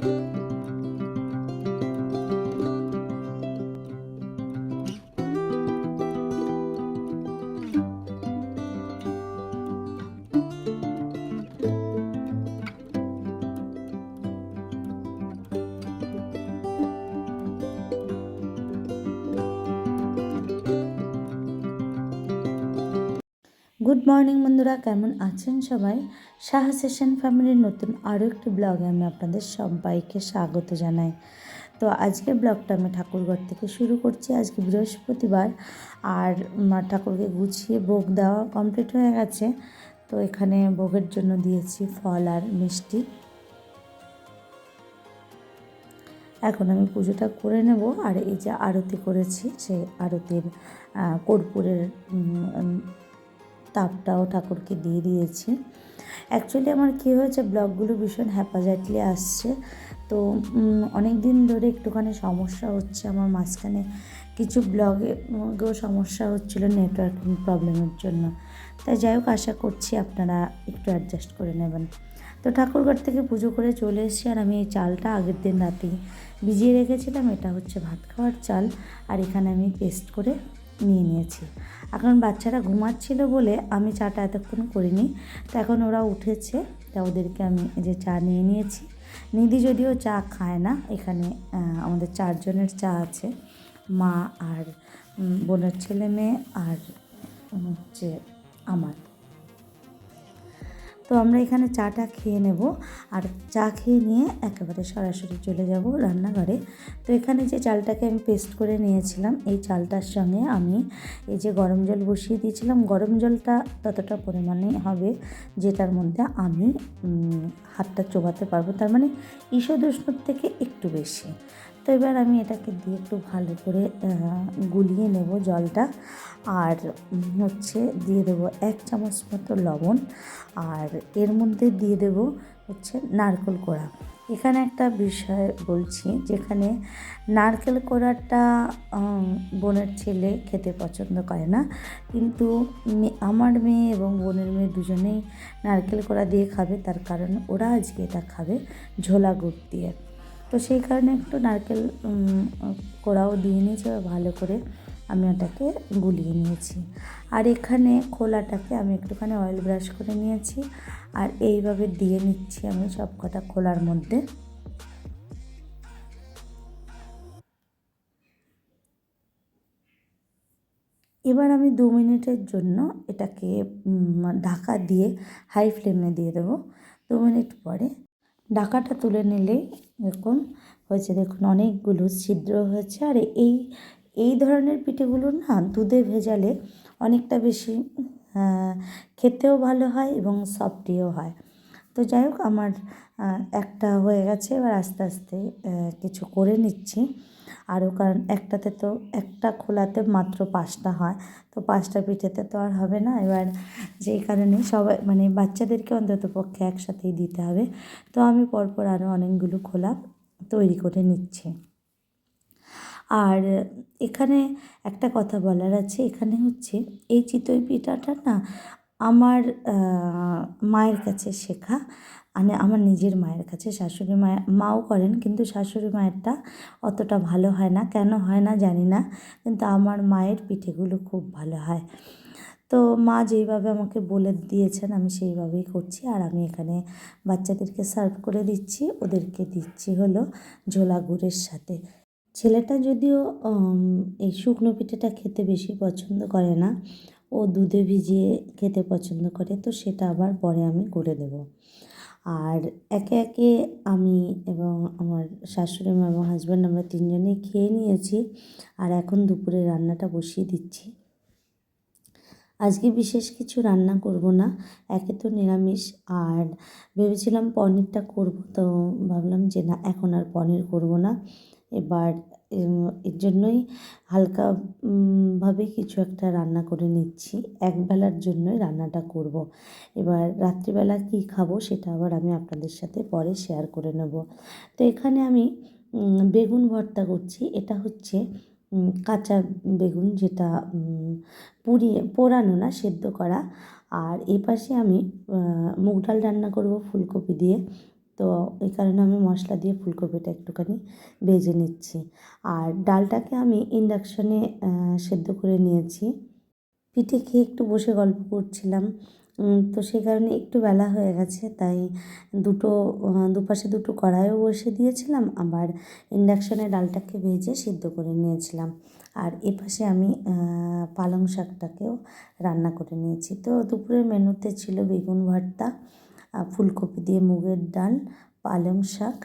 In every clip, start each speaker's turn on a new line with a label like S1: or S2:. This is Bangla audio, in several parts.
S1: Thank you. গুড মর্নিং বন্ধুরা। কেমন আছেন সবাই? সাহা সেশন ফ্যামিলির নতুন আরও একটি ব্লগে আমি আপনাদের সবাইকে স্বাগত জানাই। তো আজকের ব্লগটা আমি ঠাকুরঘর থেকে শুরু করছি। আজকে বৃহস্পতিবার, আর মা ঠাকুরকে গুছিয়ে ভোগ দেওয়া কমপ্লিট হয়ে গেছে। তো এখানে ভোগের জন্য দিয়েছি ফল আর মিষ্টি। এখন আমি পুজোটা করে নেব। আর এই যে আরতি করেছি, সেই আরতির কর্পূরের তাপটাও ঠাকুরকে দিয়ে দিয়েছি। অ্যাকচুয়ালি আমার কী হয়েছে, ব্লগগুলো ভীষণ হ্যাপাজাইটলি আসছে। তো অনেক দিন ধরে একটুখানি সমস্যা হচ্ছে। আমার মাঝখানে কিছু ব্লগেও সমস্যা হচ্ছিল নেটওয়ার্কিং প্রবলেমের জন্য। তাই যাই হোক, আশা করছি আপনারা একটু অ্যাডজাস্ট করে নেবেন। তো ঠাকুরঘর থেকে পুজো করে চলে এসেছি আর আমি এই চালটা আগের দিন রাতেই ভিজিয়ে রেখেছিলাম। এটা হচ্ছে ভাত খাওয়ার চাল। আর এখানে আমি পেস্ট করে নিয়ে নিয়েছি। এখন বাচ্চারা ঘুমাচ্ছিল বলে আমি চাটা এতক্ষণ করিনি। তো এখন ওরা উঠেছে, তা ওদেরকে আমি যে চা নিয়ে নিয়েছি। নিধি যদিও চা খায় না, এখানে আমাদের চারজনের চা আছে। মা আর বোনের ছেলে মেয়ে আর হচ্ছে আমার। তো আমরা এখানে চাটা খেয়ে নেব আর চা খেয়ে নিয়ে একেবারে সরাসরি চলে যাব রান্নাঘরে। তো এখানে যে চালটাকে আমি পেস্ট করে নিয়েছিলাম, এই চালটার সঙ্গে আমি এই যে গরম জল বসিয়ে দিয়েছিলাম, গরম জলটা ততটা পরিমাণে হবে যেটার মধ্যে আমি হাতটা চোবাতে পারব। তার মানে ঈশদুষ্ণুর থেকে একটু বেশি। তো এবার আমি এটাকে দিয়ে একটু ভালো করে গুলিয়ে নেব জলটা। আর হচ্ছে দিয়ে দেবো এক চামচ মতো লবণ। আর এর মধ্যে দিয়ে দেব হচ্ছে নারকেল কোড়া। এখানে একটা বিষয় বলছি, যেখানে নারকেল কোড়াটা বোনের ছেলে খেতে পছন্দ করে না। কিন্তু আমার মেয়ে এবং বোনের মেয়ে দুজনেই নারকেল কোড়া দিয়ে খাবে। তার কারণ ওরা আজকে এটা খাবে ঝোলা গুড় দিয়ে। তো সেই কারণে একটু নারকেল কোড়াও দিয়ে নিয়েছি ভালো করে আমি ওটাকে গুলিয়ে নিয়েছি। আর এখানে খোলাটাকে আমি একটুখানি অয়েল ব্রাশ করে নিয়েছি, আর এইভাবে দিয়ে নিচ্ছি আমি সব কটা খোলার মধ্যে। এবার আমি দু মিনিটের জন্য এটাকে ঢাকা দিয়ে হাই ফ্লেমে দিয়ে দেবো। দু মিনিট পরে ঢাকাটা তুলে নিলে এরকম হয়েছে। দেখুন, অনেকগুলো ছিদ্র হয়েছে আর এই এই ধরনের পিঠেগুলো না দুধে ভেজালে অনেকটা বেশি খেতেও ভালো হয় এবং সফটিও হয়। তো যাই হোক, আমার একটা হয়ে গেছে। এবার আস্তে আস্তে কিছু করে নিচ্ছি। আরও কারণ একটাতে তো, একটা খোলাতে মাত্র পাঁচটা হয়। তো পাঁচটা পিঠেতে তো আর হবে না। এবার যেই কারণে সবাই মানে বাচ্চাদেরকে অন্তত পক্ষে একসাথেই দিতে হবে। তো আমি পরপর আরও অনেকগুলো খোলা তৈরি করে নিচ্ছি। আর এখানে একটা কথা বলার আছে। এখানে হচ্ছে এই চিতই পিঠাটা না আমার মায়ের কাছে শেখা। মানে আমার নিজের মায়ের কাছে, শাশুড়ি মায়ের, মাও করেন কিন্তু শাশুড়ি মায়েরটা অতটা ভালো হয় না। কেন হয় না জানি না, কিন্তু আমার মায়ের পিঠেগুলো খুব ভালো হয়। তো মা যেইভাবে আমাকে বলে দিয়েছেন, আমি সেইভাবেই করছি। আর আমি এখানে বাচ্চাদেরকে সার্ভ করে দিচ্ছি, ওদেরকে দিচ্ছি হলো ঝোলা গুড়ের সাথে। ছেলেটা যদিও এই শুকনো পিঠেটা খেতে বেশি পছন্দ করে না, ও দুধে ভিজিয়ে খেতে পছন্দ করে, তো সেটা আবার পরে আমি করে দেব। আর একে একে আমি এবং আমার শাশুড়ি মা এবং হাজব্যান্ড আমরা তিনজনেই খেয়ে নিয়েছি আর এখন দুপুরে রান্নাটা বসিয়ে দিচ্ছি। আজকে বিশেষ কিছু রান্না করব না, একে তো নিরামিষ আর ভেবেছিলাম পনিরটা করব তো ভাবলাম যে না, এখন আর পনির করব না। এবার এর জন্যই হালকা ভাবে কিছু একটা রান্না করে নিচ্ছি। একবেলার জন্যই রান্নাটা করব। এবার রাত্রিবেলা কী খাব সেটা আবার আমি আপনাদের সাথে পরে শেয়ার করে নেব। তো এখানে আমি বেগুন ভর্তা করছি। এটা হচ্ছে কাঁচা বেগুন যেটা পুড়িয়ে, পোড়ানো না, সেদ্ধ করা। আর এই পাশে আমি মুগ ডাল রান্না করব ফুলকপি দিয়ে। তো এই কারণে আমি মশলা দিয়ে ফুলকপিটা একটুখানি ভেজে নিচ্ছি। আর ডালটাকে আমি ইন্ডাকশনে সেদ্ধ করে নিয়েছি। পিঠে খেয়ে একটু বসে গল্প করছিলাম। তো সেই কারণে একটু বেলা হয়ে গেছে, তাই দুটো দুপাশে দুটো কড়াইও বসে দিয়েছিলাম। আবার ইন্ডাকশনে ডালটাকে ভেজে সিদ্ধ করে নিয়েছিলাম। আর এপাশে আমি পালং শাকটাকেও রান্না করে নিয়েছি। তো দুপুরের মেনুতে ছিল বেগুন ভর্তা ফুলকপি দিয়ে মুগের ডাল, পালং শাক।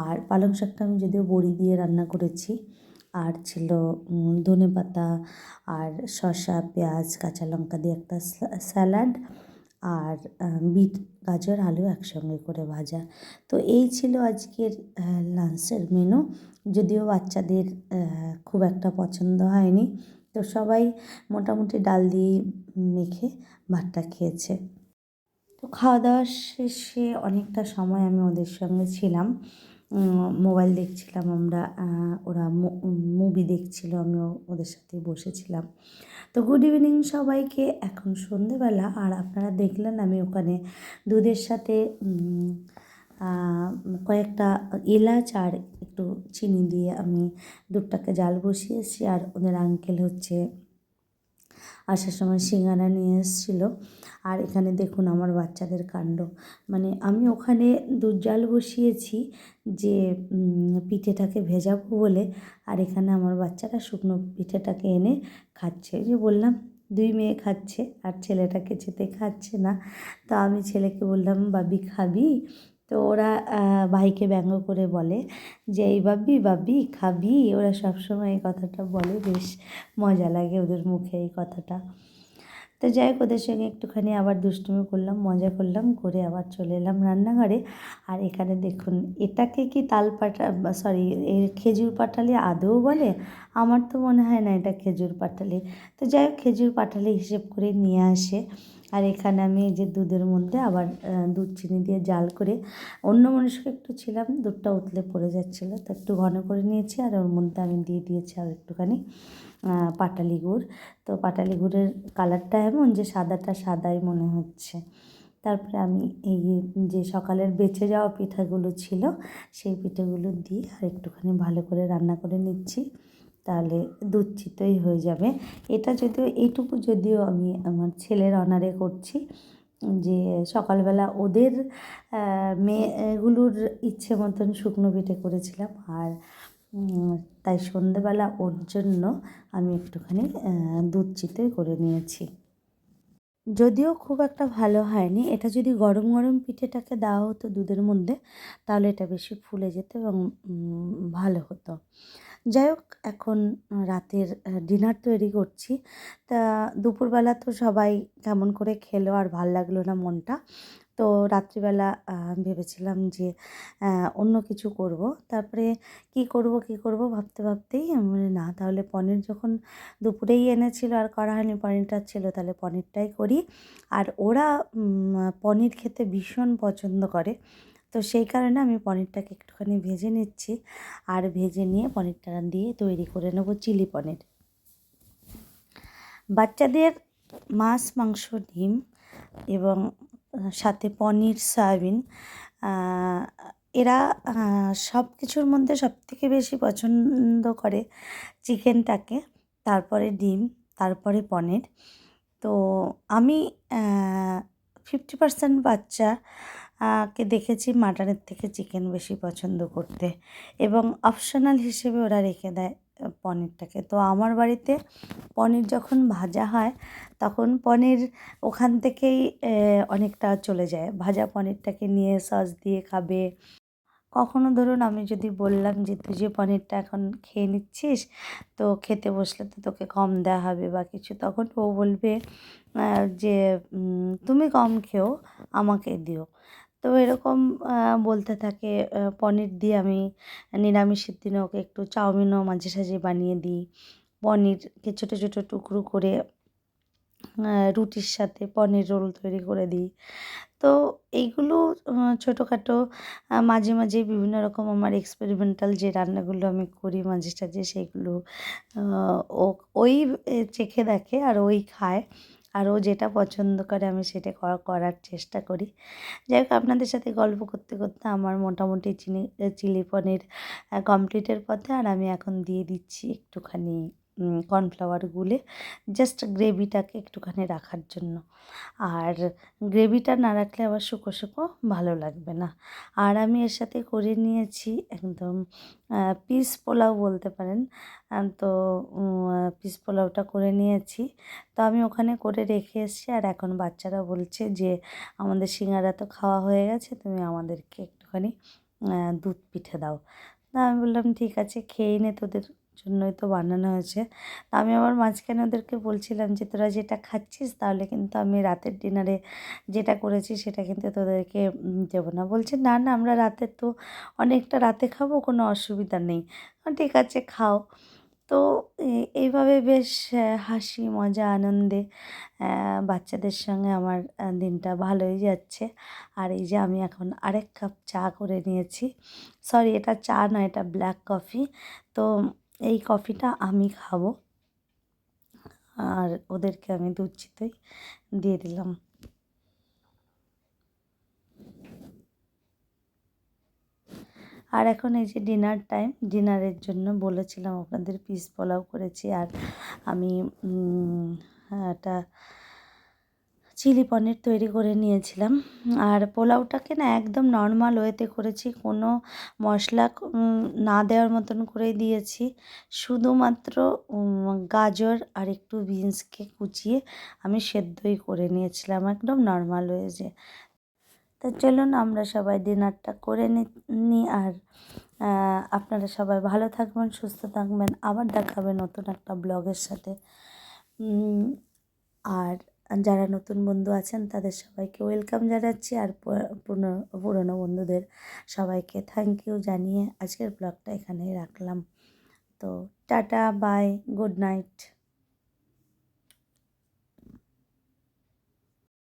S1: আর পালং শাকটা আমি যদিও বড়ি দিয়ে রান্না করেছি, আর ছিল ধনে পাতা আর শসা, পেঁয়াজ, কাঁচা লঙ্কা দিয়ে একটা স্যালাড আর বিট, গাজর, আলু একসঙ্গে করে ভাজা। তো এই ছিল আজকের লাঞ্চের মেনু যদিও বাচ্চাদের খুব একটা পছন্দ হয়নি, তো সবাই মোটামুটি ডাল দিয়ে মেখে ভাতটা খেয়েছে। তো খাওয়া দাওয়া শেষে অনেকটা সময় আমি ওদের সঙ্গে ছিলাম। মোবাইল দেখছিলাম আমরা ওরা মুভি দেখছিল, আমিও ওদের সাথে বসেছিলাম। তো গুড ইভিনিং সবাইকে, এখন সন্ধেবেলা, আর আপনারা দেখলেন আমি ওখানে দুধের সাথে কয়েকটা এলাচ আর একটু চিনি দিয়ে আমি দুধটাকে জাল বসিয়েছি, আর ওদের আঙ্কেল হচ্ছে আসার সময় সিঙ্গারা নিয়ে এসেছিল। আর এখানে দেখুন আমার বাচ্চাদের কাণ্ড। মানে আমি ওখানে দুধ জাল বসিয়েছি যে পিঠেটাকে ভেজাবো বলে, আর এখানে আমার বাচ্চারা শুকনো পিঠেটাকে এনে খাচ্ছে। যে বললাম, দুই মেয়ে খাচ্ছে, আর ছেলেটাকে যেতে খাচ্ছে না। তো আমি ছেলেকে বললাম, বাবি, খাবি? তো ওরা ভাইকে ব্যঙ্গ করে বলে যে, এই বাবি বাবি খাবি? ওরা সবসময় এই কথাটা বলে, বেশ মজা লাগে ওদের মুখে এই কথাটা। তো যাই হোক, ওদের সঙ্গে একটুখানি আবার দুষ্টুমি করলাম, মজা করলাম, করে আবার চলে এলাম রান্নাঘরে। আর এখানে দেখুন, এটাকে কি তাল পাটা সরি এর খেজুর পাটালি আদৌ বলে? আমার তো মনে হয় না এটা খেজুর পাটালি। তো যাই হোক, খেজুর পাটালি হিসেব করে নিয়ে আসে। আর এখানে আমি যে দুধের মধ্যে আবার দুধ চিনি দিয়ে জাল করে অন্য মানুষকে একটু ছিলাম, দুধটা উতলে পড়ে যাচ্ছিল, তো একটু ঘন করে নিয়েছি আর ওর মধ্যে আমি দিয়ে দিয়েছি আর একটুখানি পাটালি গুড় তো পাটালি গুড়ের কালারটা এমন যে সাদাটা সাদাই মনে হচ্ছে। তারপরে আমি এই যে সকালের বেঁচে যাওয়া পিঠাগুলো ছিল, সেই পিঠেগুলো দিয়ে আর একটুখানি ভালো করে রান্না করে নিচ্ছি। তাহলে দুধ চিতই হয়ে যাবে। এটা যদিও, এইটুকু যদিও আমি আমার ছেলের অনারে করছি যে সকালবেলা ওদের মেয়েগুলোর ইচ্ছে মতন শুকনো পিঠে করেছিলাম আর তাই সন্ধেবেলা ওর জন্য আমি একটুখানি দুধ করে নিয়েছি। যদিও খুব একটা ভালো হয়নি। এটা যদি গরম গরম পিঠেটাকে দেওয়া হতো দুধের মধ্যে, তাহলে এটা বেশি ফুলে যেত এবং ভালো হতো। যাই হোক, এখন রাতের ডিনার তৈরি করছি। তা দুপুরবেলা তো সবাই কেমন করে খেলো আর ভালো লাগল না মনটা। তো রাত্রিবেলা ভেবেছিলাম যে অন্য কিছু করব। তারপরে কি করব কি করব ভাবতে ভাবতেই না, তাহলে পনির যখন দুপুরেই এনেছিল আর করা হয়নি পনিরটা ছিল, তাহলে পনিরটাই করি। আর ওরা পনির খেতে ভীষণ পছন্দ করে। তো সেই কারণে আমি পনিরটাকে একটুখানি ভেজে নিচ্ছি আর ভেজে নিয়ে পনিরটা দিয়ে তৈরি করে নেব চিলি পনির। বাচ্চাদের মাছ, মাংস, ডিম এবং সাথে পনির, সয়াবিন এরা সব কিছুর মধ্যে সবথেকে বেশি পছন্দ করে চিকেনটাকে, তারপরে ডিম, তারপরে পনির। তো আমি ফিফটি পার্সেন্ট বাচ্চা কে দেখেছি মাটনের থেকে চিকেন বেশি পছন্দ করতে। এবং অপশনাল হিসেবে ওরা রেখে দেয় পনিরটাকে। তো আমার বাড়িতে পনির যখন ভাজা হয়, তখন পনির ওখান থেকেই অনেকটা চলে যায়। ভাজা পনিরটাকে নিয়ে সস দিয়ে খাবে। কখনো ধরুন আমি যদি বললাম যে, তুই যে পনিরটা এখন খেয়ে নিচ্ছিস, তো খেতে বসলে তো তোকে কম দেওয়া হবে বা কিছু, তখন ও বলবে যে তুমি কম খেও, আমাকে দিও। তো এরকম বলতে থাকে পনির দিয়ে আমি নিরামিষের দিনে ওকে একটু চাউমিনও মাঝে সাঝে বানিয়ে দিই। পনিরকে ছোটো ছোটো টুকরো করে রুটির সাথে পনির রোল তৈরি করে দিই। তো এইগুলো ছোটোখাটো মাঝে মাঝে বিভিন্ন রকম আমার এক্সপেরিমেন্টাল যে রান্নাগুলো আমি করি মাঝে সাঝে সেইগুলো ও, ওই চেখে দেখে আর ওই খায়। আর ও যেটা পছন্দ করে আমি সেটা করার চেষ্টা করি। যাই হোক আপনাদের সাথে গল্প করতে করতে আমার মোটামুটি চিনি, চিলি পনির কমপ্লিটের পথে আর আমি এখন দিয়ে দিচ্ছি একটুখানি কর্নফ্লাওয়ার গুলে জাস্ট গ্রেভিটাকে একটুখানি রাখার জন্য। আর গ্রেভিটা না রাখলে আবার শুকো শুকো ভালো লাগবে না। আর আমি এর সাথে করে নিয়েছি একদম পিস পোলাও বলতে পারেন। তো পিস পোলাওটা করে নিয়েছি। তো আমি ওখানে করে রেখে এসেছি আর এখন বাচ্চারা বলছে যে, আমাদের সিঙ্গারা তো খাওয়া হয়ে গেছে, তুমি আমাদেরকে একটুখানি দুধ পিঠে দাও। তা আমি বললাম, ঠিক আছে, খেয়ে নে তোদের। জন্যই তো বানানো হয়েছে। তা আমি আবার মাঝখানে ওদেরকে বলছিলাম যে, তোরা যেটা খাচ্ছিস তাহলে কিন্তু আমি রাতের ডিনারে যেটা করেছি সেটা কিন্তু তোদেরকে দেবো না। বলছে, না না, আমরা রাতে তো অনেকটা রাতে খাব, কোনো অসুবিধা নেই। ঠিক আছে, খাও। তো এইভাবে বেশ হাসি, মজা, আনন্দে বাচ্চাদের সঙ্গে আমার দিনটা ভালোই যাচ্ছে। আর এই যে আমি এখন আরেক কাপ চা করে নিয়েছি। সরি, এটা চা নয় এটা ব্ল্যাক কফি। তো এই কফিটা আমি খাব। আর ওদেরকে আমি দুধ চিতই দিয়ে দিলাম। আর এখন এই যে ডিনার টাইম, ডিনারের জন্য বলেছিলাম আপনাদের পিস পোলাও করেছি। আর আমি একটা চিলি পনির তৈরি করে নিয়েছিলাম। আর পোলাওটাকে না একদম নর্মাল ওয়েতে করেছি, কোনো মশলা না দেওয়ার মতন করেই দিয়েছি। শুধুমাত্র গাজর আর একটু বিনসকে কুচিয়ে আমি সেদ্ধই করে নিয়েছিলাম একদম নর্মাল ওয়েজে তো চলুন আমরা সবাই ডিনারটা করে নিই আর আপনারা সবাই ভালো থাকবেন, সুস্থ থাকবেন। আবার দেখাবে নতুন একটা ব্লগের সাথে। আর যারা নতুন বন্ধু আছেন, তাদের সবাইকে ওয়েলকাম জানাচ্ছি আর পুরনো পুরনো বন্ধুদের সবাইকে থ্যাংক ইউ জানিয়ে আজকের ব্লগটা এখানেই রাখলাম। তো টাটা বাই গুড নাইট